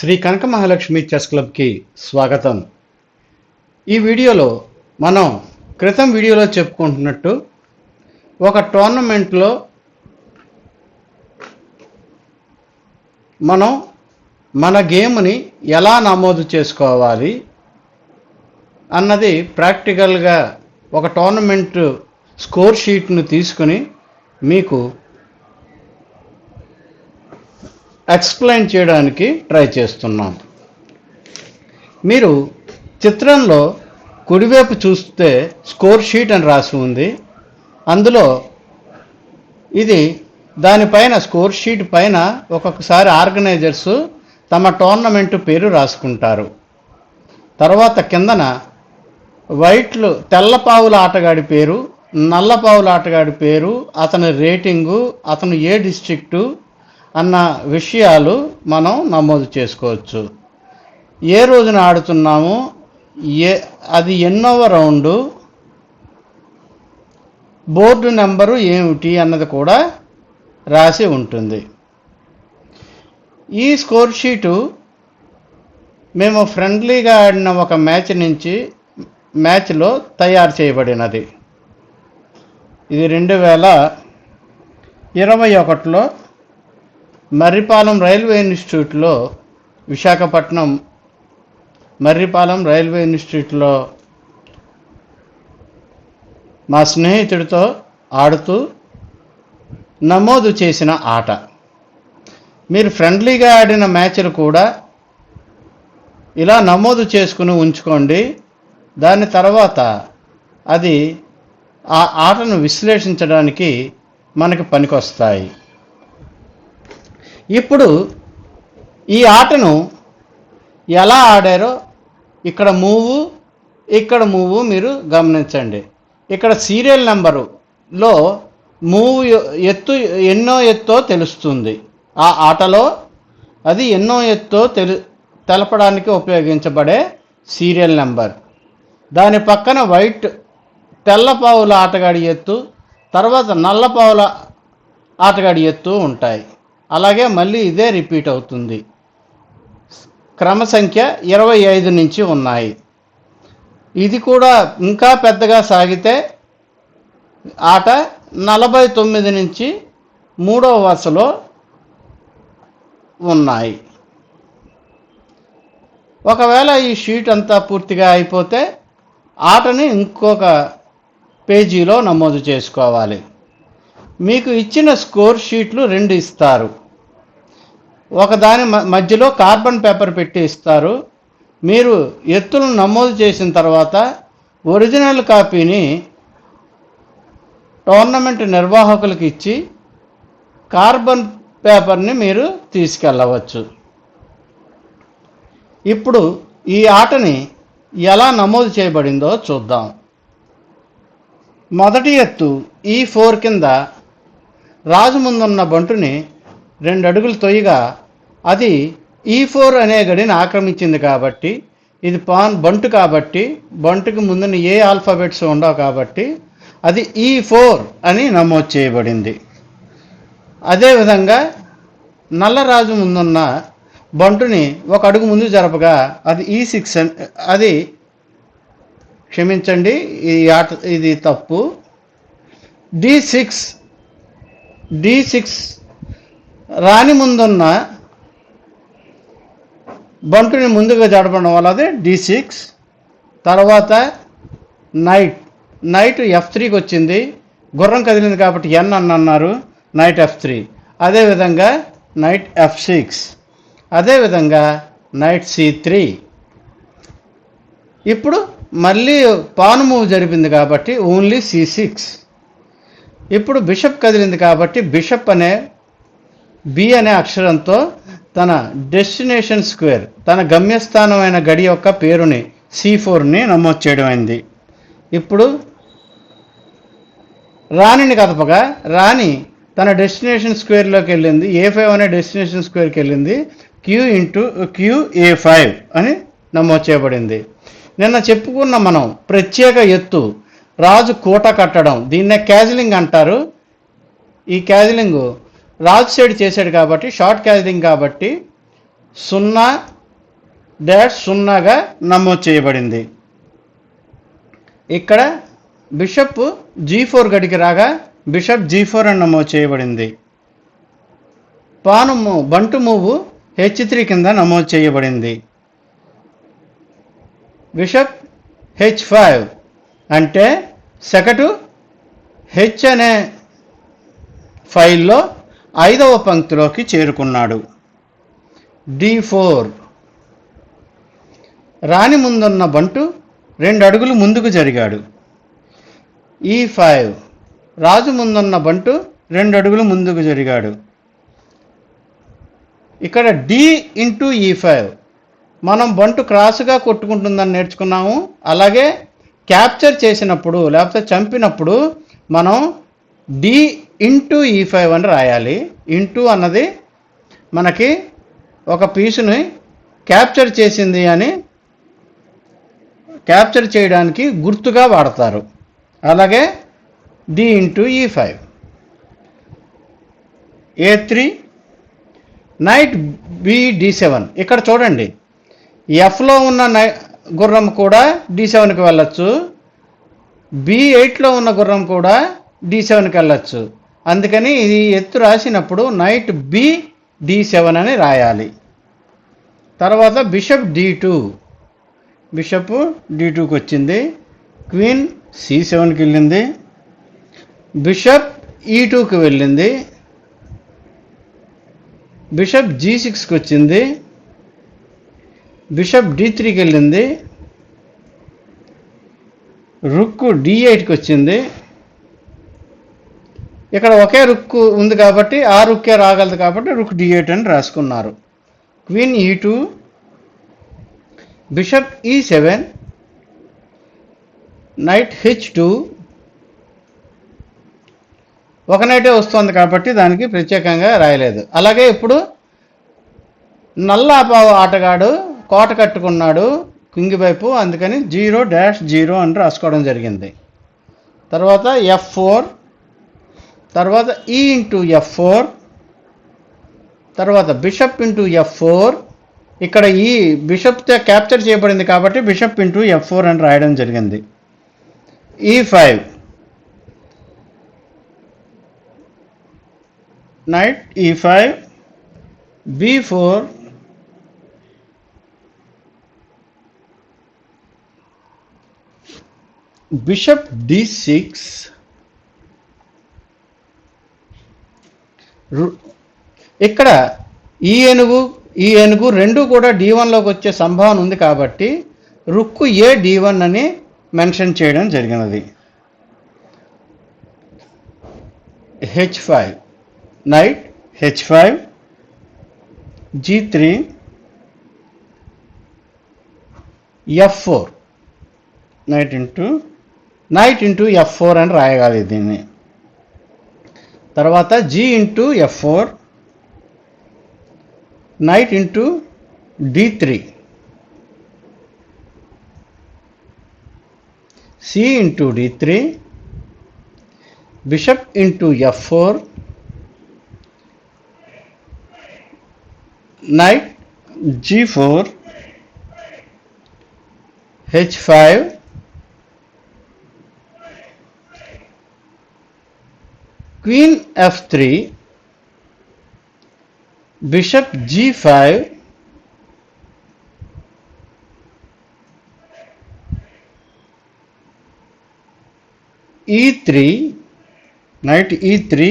శ్రీ కనక Mahalakshmi chess క్లబ్కి స్వాగతం. ఈ వీడియోలో మనం క్రితం వీడియోలో చెప్పుకుంటున్నట్టు ఒక టోర్నమెంట్లో మనం మన గేమ్ని ఎలా నమోదు చేసుకోవాలి అన్నది ప్రాక్టికల్గా ఒక టోర్నమెంట్ స్కోర్ షీట్ను తీసుకుని మీకు ఎక్స్ప్లెయిన్ చేయడానికి ట్రై చేస్తున్నాం. మీరు చిత్రంలో కుడివైపు చూస్తే స్కోర్ షీట్ అని రాసి ఉంది. అందులో ఇది దానిపైన స్కోర్ షీట్ పైన ఒక్కొక్కసారి ఆర్గనైజర్స్ తమ టోర్నమెంట్ పేరు రాసుకుంటారు. తర్వాత కిందన వైట్లు తెల్లపావుల ఆటగాడి పేరు నల్లపావుల ఆటగాడి పేరు అతని రేటింగు అతను ఏ డిస్ట్రిక్టు అన్న విషయాలు మనం నమోదు చేసుకోవచ్చు. ఏ రోజున ఆడుతున్నాము? ఏ అది ఎన్నవ రౌండు? బోర్డు నెంబరు ఏమిటి అన్నది కూడా రాసి ఉంటుంది. ఈ స్కోర్ షీటు మేము ఫ్రెండ్లీగా ఆడిన ఒక మ్యాచ్ నుంచి మ్యాచ్లో తయారు చేయబడినది. ఇది రెండు వేల ఇరవై ఒకటిలో మర్రిపాలెం రైల్వే ఇన్స్టిట్యూట్లో విశాఖపట్నం మర్రిపాలెం రైల్వే ఇన్స్టిట్యూట్లో మా స్నేహితుడితో ఆడుతూ నమోదు చేసిన ఆట. మీరు ఫ్రెండ్లీగా ఆడిన మ్యాచ్లు కూడా ఇలా నమోదు చేసుకుని ఉంచుకోండి. దాని తర్వాత అది ఆ ఆటను విశ్లేషించడానికి మనకి పనికొస్తాయి. ఇప్పుడు ఈ ఆటను ఎలా ఆడారో ఇక్కడ మూవు ఇక్కడ మూవు మీరు గమనించండి. ఇక్కడ సీరియల్ నెంబరులో మూవ్ ఎత్తు ఎన్నో ఎత్తో తెలుస్తుంది. ఆ ఆటలో అది ఎన్నో ఎత్తో తెలు తెలపడానికి ఉపయోగించబడే సీరియల్ నెంబర్. దాని పక్కన వైట్ తెల్ల పావుల ఆటగాడి ఎత్తు తర్వాత నల్ల పావుల ఆటగాడి ఎత్తు ఉంటాయి. అలాగే మళ్ళీ ఇదే రిపీట్ అవుతుంది. క్రమ సంఖ్య ఇరవై ఐదు నుంచి ఉన్నాయి. ఇది కూడా ఇంకా పెద్దగా సాగితే ఆట నలభై తొమ్మిది నుంచి మూడవ వరుసలో ఉన్నాయి. ఒకవేళ ఈ షీట్ అంతా పూర్తిగా అయిపోతే ఆటని ఇంకొక పేజీలో నమోదు చేసుకోవాలి. మీకు ఇచ్చిన స్కోర్ షీట్లు రెండు ఇస్తారు. ఒకదాని మ- మధ్యలో కార్బన్ పేపర్ పెట్టి ఇస్తారు. మీరు ఎత్తులను నమోదు చేసిన తర్వాత ఒరిజినల్ కాపీని టోర్నమెంట్ నిర్వాహకులకు ఇచ్చి కార్బన్ పేపర్ని మీరు తీసుకెళ్ళవచ్చు. ఇప్పుడు ఈ ఆటని ఎలా నమోదు చేయబడిందో చూద్దాం. మొదటి ఎత్తు ఈ ఫోర్ కింద రాజు ముందున్న బంటుని రెండు అడుగులు తొయ్యగా అది ఈ ఫోర్ అనే గడిని ఆక్రమించింది కాబట్టి ఇది పాన్ బంటు కాబట్టి బంటుకి ముందున్న ఏ ఆల్ఫాబెట్స్ ఉండవు కాబట్టి అది ఈ ఫోర్ అని నమోదు చేయబడింది. అదేవిధంగా నల్లరాజు ముందున్న బంటుని ఒక అడుగు ముందు జరపగా అది ఈ సిక్స్ అని అది క్షమించండి ఈ ఆట ఇది తప్పు. డి సిక్స్ డి సిక్స్ రాని ముందున్న బంటుని ముందుగా జడపడం వల్ల అది డి సిక్స్ తర్వాత నైట్. నైట్ ఎఫ్ త్రీకి వచ్చింది. గుర్రం కదిలింది కాబట్టి ఎన్ అని అన్నారు. Knight F three. అదేవిధంగా నైట్ ఎఫ్ సిక్స్. అదేవిధంగా నైట్ సి త్రీ. ఇప్పుడు మళ్ళీ పాను మూవ్ జరిపింది కాబట్టి ఓన్లీ సి సిక్స్. ఇప్పుడు బిషప్ కదిలింది కాబట్టి బిషప్ అనే బి అనే అక్షరంతో తన డెస్టినేషన్ స్క్వేర్ తన గమ్యస్థానమైన గడి యొక్క పేరుని సి ఫోర్ని నమోదు చేయడం అయింది. ఇప్పుడు రాణిని కదపగా రాణి తన డెస్టినేషన్ స్క్వేర్లోకి వెళ్ళింది ఏ ఫైవ్ అనే డెస్టినేషన్ స్క్వేర్కి వెళ్ళింది Q into Q A five అని నమోదు చేయబడింది. నిన్న చెప్పుకున్న మనం ప్రత్యేక ఎత్తు రాజు కూట కట్టడం. దీన్నే క్యాజిలింగ్ అంటారు. ఈ క్యాజిలింగ్ రాజు సైడ్ చేశాడు కాబట్టి షార్ట్ క్యాజిలింగ్ కాబట్టి సున్నా డాష్ సున్నాగా నమోదు చేయబడింది. ఇక్కడ బిషప్ జీ ఫోర్ గడికి రాగా బిషప్ జీ ఫోర్ అని నమోదు చేయబడింది. పాను మూ- బంటు మూవు హెచ్ త్రీ కింద నమోదు చేయబడింది. బిషప్ హెచ్ ఫైవ్ అంటే సెకటు హెచ్ అనే ఫైల్లో ఐదవ పంక్తిలోకి చేరుకున్నాడు. D four. రాణి ముందున్న బంటు రెండు అడుగులు ముందుకు జరిగాడు. ఈ ఫైవ్. రాజు ముందున్న బంటు రెండు అడుగులు ముందుకు జరిగాడు. ఇక్కడ డి ఇంటూ ఈ ఫైవ్. మనం బంటు క్రాస్గా కొట్టుకుంటుందని నేర్చుకున్నాము. అలాగే క్యాప్చర్ చేసినప్పుడు లేకపోతే చంపినప్పుడు మనం డి ఇంటూ ఈ ఫైవ్ అని రాయాలి. ఇంటూ అన్నది మనకి ఒక పీసుని క్యాప్చర్ చేసింది అని క్యాప్చర్ చేయడానికి గుర్తుగా వాడతారు. అలాగే D into E five A three knight B D seven ఇక్కడ చూడండి. ఎఫ్లో ఉన్న నై గుర్రం కూడా డి సెవెన్కి వెళ్ళచ్చు. బి ఎయిట్లో ఉన్న గుర్రం కూడా డి సెవెన్కి వెళ్ళచ్చు. అందుకని ఇది ఎత్తు రాసినప్పుడు నైట్ బి డి సెవెన్ అని రాయాలి. తర్వాత bishop D two bishop D టూకి వచ్చింది. క్వీన్ సి సెవెన్కి వెళ్ళింది. బిషప్ ఈ టూకి వెళ్ళింది. బిషప్ జీ సిక్స్కి వచ్చింది. బిషప్ డి త్రీకి వెళ్ళింది. రుక్కు డి ఎయిట్కి వచ్చింది. ఇక్కడ ఒకే రుక్కు ఉంది కాబట్టి ఆ రుక్కే రాగలదు కాబట్టి రుక్ డి ఎయిట్ అని రాసుకున్నారు. Queen E two bishop E seven knight H two. ఒక నైటే వస్తుంది కాబట్టి దానికి ప్రత్యేకంగా రాయలేదు. అలాగే ఇప్పుడు నల్ల ఆటగాడు కోట కట్టుకున్నాడు కింగ్ వైపు అందుకని జీరో డాష్ జీరో అని రాసుకోవడం జరిగింది. తర్వాత ఎఫ్ ఫోర్ తర్వాత ఈ ఇంటూ ఎఫ్ ఫోర్ తర్వాత బిషప్ ఇంటూ ఎఫ్ ఫోర్. ఇక్కడ ఈ బిషప్తో క్యాప్చర్ చేయబడింది కాబట్టి బిషప్ ఇంటూ ఎఫ్ ఫోర్ అని రాయడం జరిగింది. E five knight E five B four bishop D six ఇక్కడ ఈ ఏనుగు ఈ ఏనుగు రెండు కూడా డి వన్లోకి వచ్చే సంభావన ఉంది కాబట్టి రుక్కు ఏ డి వన్ అని మెన్షన్ చేయడం జరిగినది. H five knight H five G three F four knight into knight into F four అని రాయగాలి దీన్ని తర్వాత G into F four knight into D three C into D three bishop into F four knight g4 h5 queen F three bishop G five E three knight E three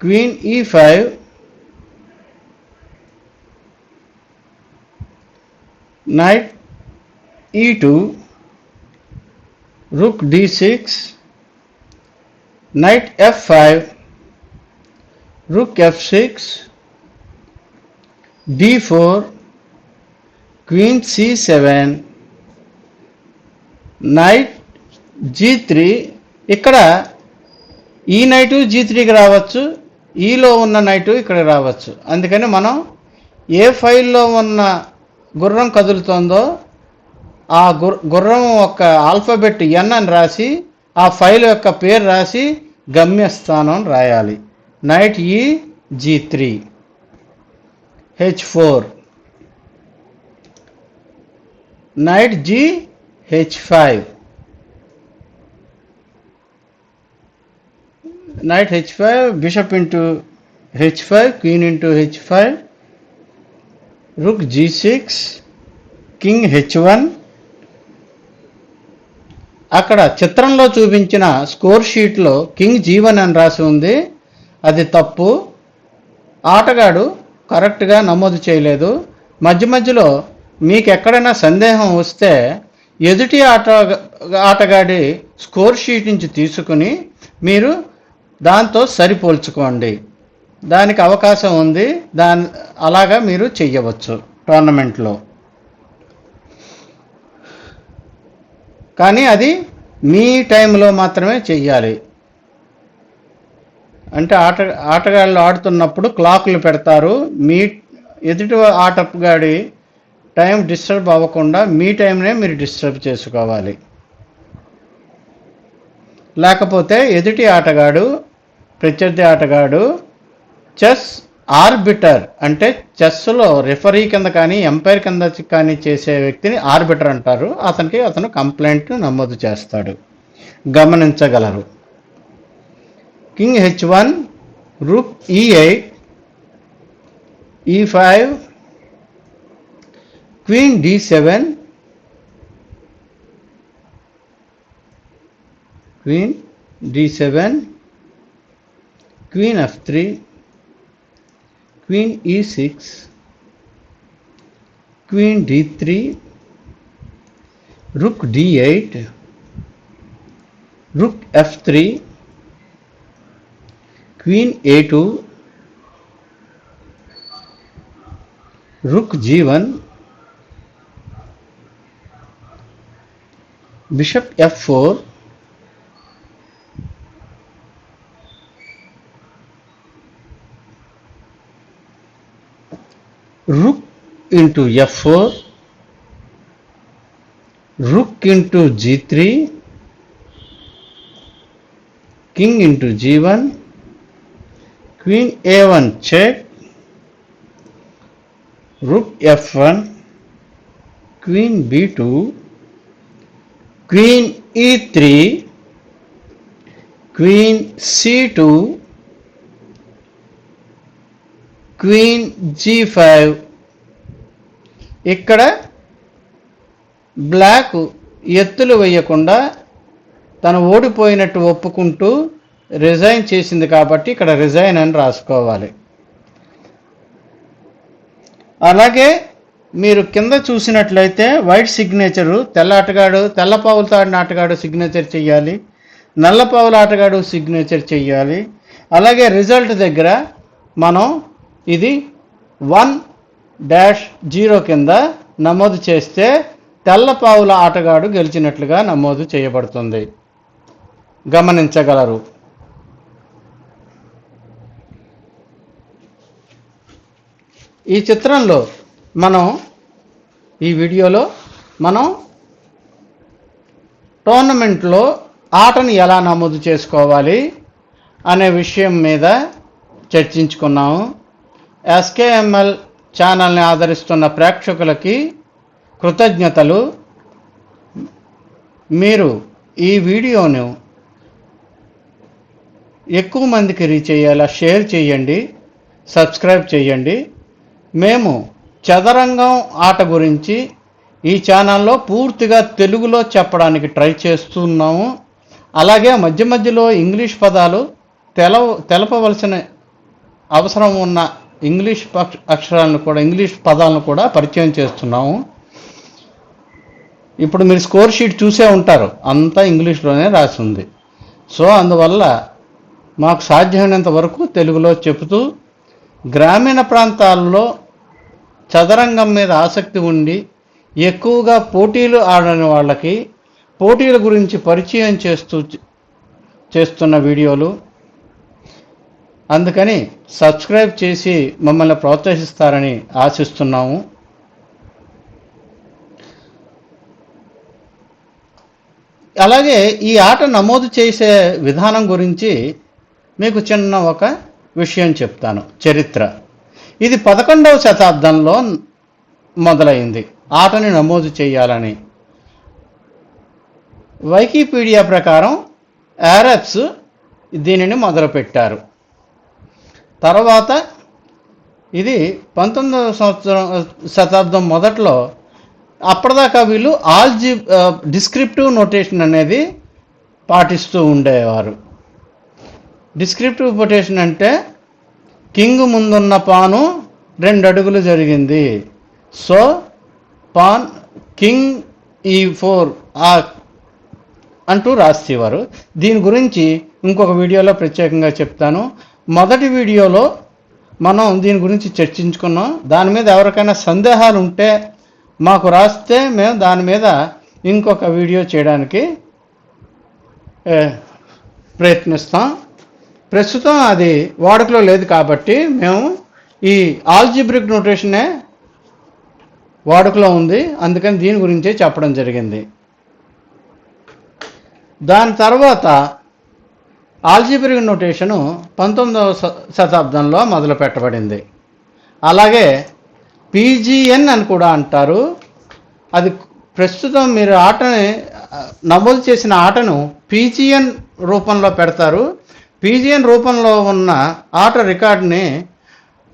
queen E five knight E two rook D six knight f5 rook f6 d4 queen c7 knight G three ఇక్కడ ఈ night G త్రీకి రావచ్చు ఈలో ఉన్న night ఇక్కడ రావచ్చు. అందుకని మనం ఏ ఫైల్లో ఉన్న గుర్రం కదులుతుందో ఆ గుర్ గుర్రం ఒక ఆల్ఫాబెట్ ఎన్ అని రాసి ఆ ఫైల్ యొక్క పేరు రాసి గమ్యస్థానం రాయాలి knight E G three H four knight G H five knight H five bishop into H five queen into H five rook G six king H one అక్కడ చిత్రంలో చూపించిన స్కోర్ షీట్లో కింగ్ జీవన్ అని రాసి ఉంది. అది తప్పు. ఆటగాడు కరెక్ట్గా నమోదు చేయలేదు. మధ్య మధ్యలో మీకు ఎక్కడైనా సందేహం వస్తే ఎదుటి ఆట ఆటగాడి స్కోర్ షీట్ నుంచి తీసుకుని మీరు దాంతో సరిపోల్చుకోండి. దానికి అవకాశం ఉంది. దాని అలాగా మీరు చెయ్యవచ్చు టోర్నమెంట్లో. కానీ అది మీ టైంలో మాత్రమే చెయ్యాలి. అంటే ఆట ఆటగాళ్ళు ఆడుతున్నప్పుడు క్లాకులు పెడతారు. మీ ఎదుటి ఆటగాడి టైం డిస్టర్బ్ అవ్వకుండా మీ టైంనే మీరు డిస్టర్బ్ చేసుకోవాలి. లేకపోతే ఎదుటి ఆటగాడు ప్రత్యర్థి ఆటగాడు చెస్ ఆర్బిటర్ అంటే చెస్లో రిఫరీ కింద కానీ ఎంపైర్ కింద కానీ చేసే వ్యక్తిని ఆర్బిటర్ అంటారు. అతనికి అతను కంప్లైంట్ నమోదు చేస్తాడు. గమనించగలరు. King H one rook E eight E five queen D seven queen D seven queen F three queen e6 queen d3 rook d8 rook f3 queen a2 rook g1 bishop f4 rook into f4 rook into g3 king into g1 queen a1 check rook f1 queen b2 queen e3 queen c2 queen G five ఇక్కడ black ఎత్తులు వేయకుండా తను ఓడిపోయినట్టు ఒప్పుకుంటూ resign చేసింది కాబట్టి ఇక్కడ resign అని రాసుకోవాలి. అలాగే మీరు కింద చూసినట్లయితే వైట్ సిగ్నేచరు తెల్ల ఆటగాడు తెల్ల పావులతో ఆటగాడు సిగ్నేచర్ చెయ్యాలి నల్ల పావుల ఆటగాడు సిగ్నేచర్ చెయ్యాలి అలాగే రిజల్ట్ దగ్గర మనం ఇది వన్ డాష్ జీరో కింద నమోదు చేస్తే తెల్లపావుల ఆటగాడు గెలిచినట్లుగా నమోదు చేయబడుతుంది. గమనించగలరు. ఈ చిత్రంలో మనం ఈ వీడియోలో మనం టోర్నమెంట్లో ఆటను ఎలా నమోదు చేసుకోవాలి అనే విషయం మీద చర్చించుకున్నాము. ఎస్కేఎంఎల్ ఛానల్ని ఆదరిస్తున్న ప్రేక్షకులకి కృతజ్ఞతలు. మీరు ఈ వీడియోను ఎక్కువ మందికి రీచ్ అయ్యేలా షేర్ చేయండి సబ్స్క్రైబ్ చేయండి. మేము చదరంగం ఆట గురించి ఈ ఛానల్లో పూర్తిగా తెలుగులో చెప్పడానికి ట్రై చేస్తున్నాము. అలాగే మధ్య మధ్యలో ఇంగ్లీష్ పదాలు తెలవ తెలపవలసిన అవసరం ఉన్న ఇంగ్లీష్ పక్ష అక్షరాలను కూడా ఇంగ్లీష్ పదాలను కూడా పరిచయం చేస్తున్నాము. ఇప్పుడు మీరు స్కోర్ షీట్ చూసే ఉంటారు. అంతా ఇంగ్లీష్లోనే రాసి ఉంది. సో అందువల్ల మాకు సాధ్యమైనంత వరకు తెలుగులో చెబుతూ గ్రామీణ ప్రాంతాల్లో చదరంగం మీద ఆసక్తి ఉండి ఎక్కువగా పోటీలు ఆడని వాళ్ళకి పోటీల గురించి పరిచయం చేస్తూ చేస్తున్న వీడియోలు అందుకని సబ్స్క్రైబ్ చేసి మమ్మల్ని ప్రోత్సహిస్తారని ఆశిస్తున్నాము. అలాగే ఈ ఆట నమోదు చేసే విధానం గురించి మీకు చిన్న ఒక విషయం చెప్తాను. చరిత్ర. ఇది పదకొండవ శతాబ్దంలో మొదలైంది. ఆటని నమోదు చేయాలని. వైకీపీడియా ప్రకారం యారబ్స్ దీనిని మొదలుపెట్టారు. తర్వాత ఇది పంతొమ్మిదవ సంవత్సరం శతాబ్దం మొదట్లో అప్పటిదాకా వీళ్ళు ఆల్జీ డిస్క్రిప్టివ్ నోటేషన్ అనేది పాటిస్తూ ఉండేవారు. డిస్క్రిప్టివ్ నోటేషన్ అంటే కింగ్ ముందున్న పాను రెండు అడుగులు జరిగింది. So pawn king E four ఆ అంటూ రాసేవారు. దీని గురించి ఇంకొక వీడియోలో ప్రత్యేకంగా చెప్తాను. మొదటి వీడియోలో మనం దీని గురించి చర్చించుకున్నాం. దాని మీద ఎవరికైనా సందేహాలు ఉంటే మాకు రాస్తే మేము దాని మీద ఇంకొక వీడియో చేయడానికి ప్రయత్నిస్తాం. ప్రస్తుతం అది వాడుకలో లేదు కాబట్టి మేము ఈ ఆల్జిబ్రిక్ నోటేషనే వాడుకలో ఉంది. అందుకని దీని గురించే చెప్పడం జరిగింది. దాని తర్వాత ఆల్జీబ్రిక్ నోటేషను పంతొమ్మిదవ శ- శతాబ్దంలో మొదలు పెట్టబడింది అలాగే పీజీఎన్ అని కూడా అంటారు. అది ప్రస్తుతం మీరు ఆటని నమోదు చేసిన ఆటను పీజీఎన్ రూపంలో పెడతారు. పీజీఎన్ రూపంలో ఉన్న ఆట రికార్డుని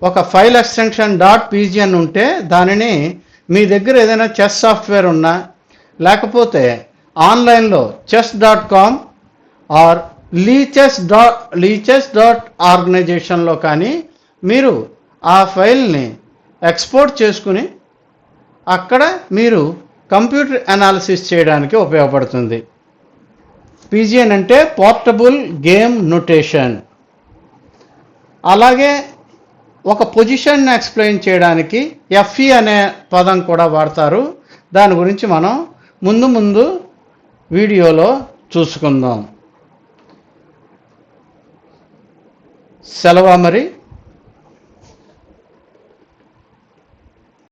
ఒక ఫైల్ ఎక్స్టెన్షన్ డాట్ పీజీఎన్ ఉంటే దానిని మీ దగ్గర ఏదైనా చెస్ సాఫ్ట్వేర్ ఉన్నా లేకపోతే ఆన్లైన్లో chess dot com or lichess dot lichess dot ఆర్గనైజేషన్లో కానీ మీరు ఆ ఫైల్ని ఎక్స్పోర్ట్ చేసుకుని అక్కడ మీరు కంప్యూటర్ అనాలిసిస్ చేయడానికి ఉపయోగపడుతుంది. పీజిఎన్ అంటే పోర్టబుల్ గేమ్ నొటేషన్ అలాగే ఒక పొజిషన్ ఎక్స్ప్లెయిన్ చేయడానికి ఎఫ్ఈ అనే పదం కూడా వాడతారు. దాని గురించి మనం ముందు ముందు వీడియోలో చూసుకుందాం. సెలవా మరి?